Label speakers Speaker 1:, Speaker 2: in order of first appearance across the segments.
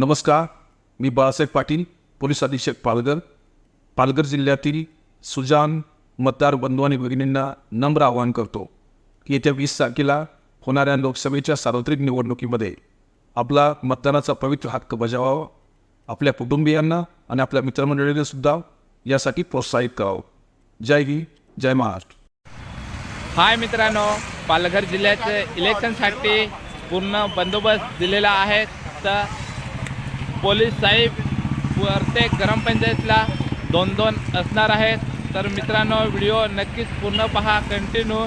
Speaker 1: नमस्कार मी बाळासाहेब पाटील पोलीस अधीक्षक पालघर. पालघर जिल्ह्यातील सुजान मतदार बंधू आणि भगिनींना नम्र आवाहन करतो की येत्या वीस तारखेला होणाऱ्या लोकसभेच्या सार्वत्रिक निवडणुकीमध्ये आपला मतदानाचा पवित्र हक्क बजावावा. आपल्या कुटुंबियांना आणि आपल्या मित्रमंडळींना सुद्धा यासाठी प्रोत्साहित करावं. जय हिंद जय महाराष्ट्र.
Speaker 2: हाय मित्रांनो पालघर जिल्ह्याचे इलेक्शनसाठी पूर्ण बंदोबस्त दिलेला आहे. तर पोलीस साहेब प्रत्येक ग्रामपंचायतला दोन दोन असणार आहेत. तर मित्रांनो व्हिडिओ नक्कीच पूर्ण पहा कंटिन्यू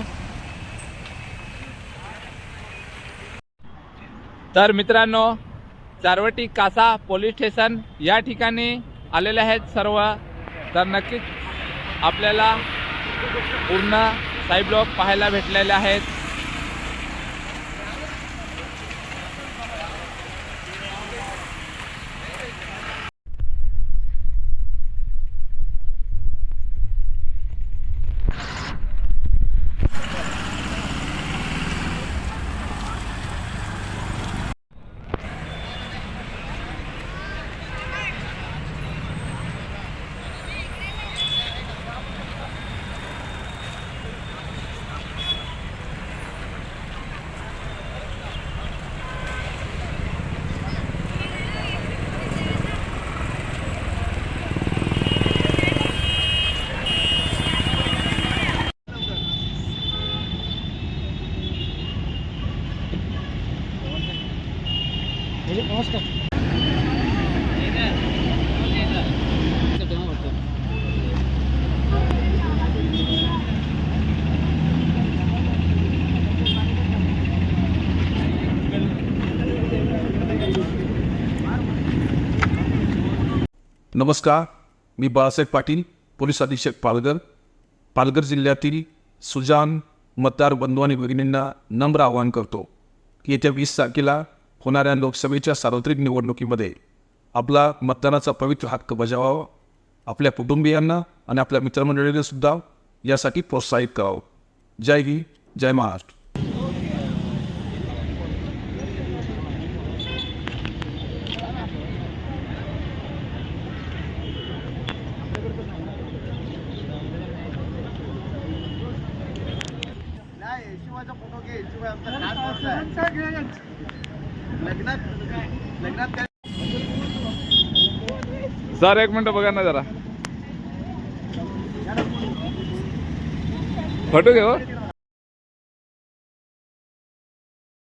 Speaker 2: तर मित्रांनो चारवटी कासा पोलीस स्टेशन या ठिकाणी आलेले आहेत सर्व. तर नक्कीच आपल्याला पूर्ण साई ब्लॉक पाहायला भेटलेले आहेत.
Speaker 1: नमस्कार मी बाळासाहेब पाटील पोलीस अधीक्षक पालघर. पालघर जिल्ह्यातील सुजान मतदार बंधू आणि भगिनींना नम्र आवाहन करतो की येत्या वीस तारखेला होणाऱ्या लोकसभेच्या सार्वत्रिक निवडणुकीमध्ये आपला मतदानाचा पवित्र हक्क बजावावा आपल्या कुटुंबियांना आणि आपल्या मित्रमंडळींना सुद्धा यासाठी प्रोत्साहित करावं. जय हिंद जय महाराष्ट्र.
Speaker 3: शिवाचा फोटो घे. शिवाय आमचा लग्नात लग्नात काय
Speaker 2: सर एक मिनटं बघा ना जरा. फोटो घेऊ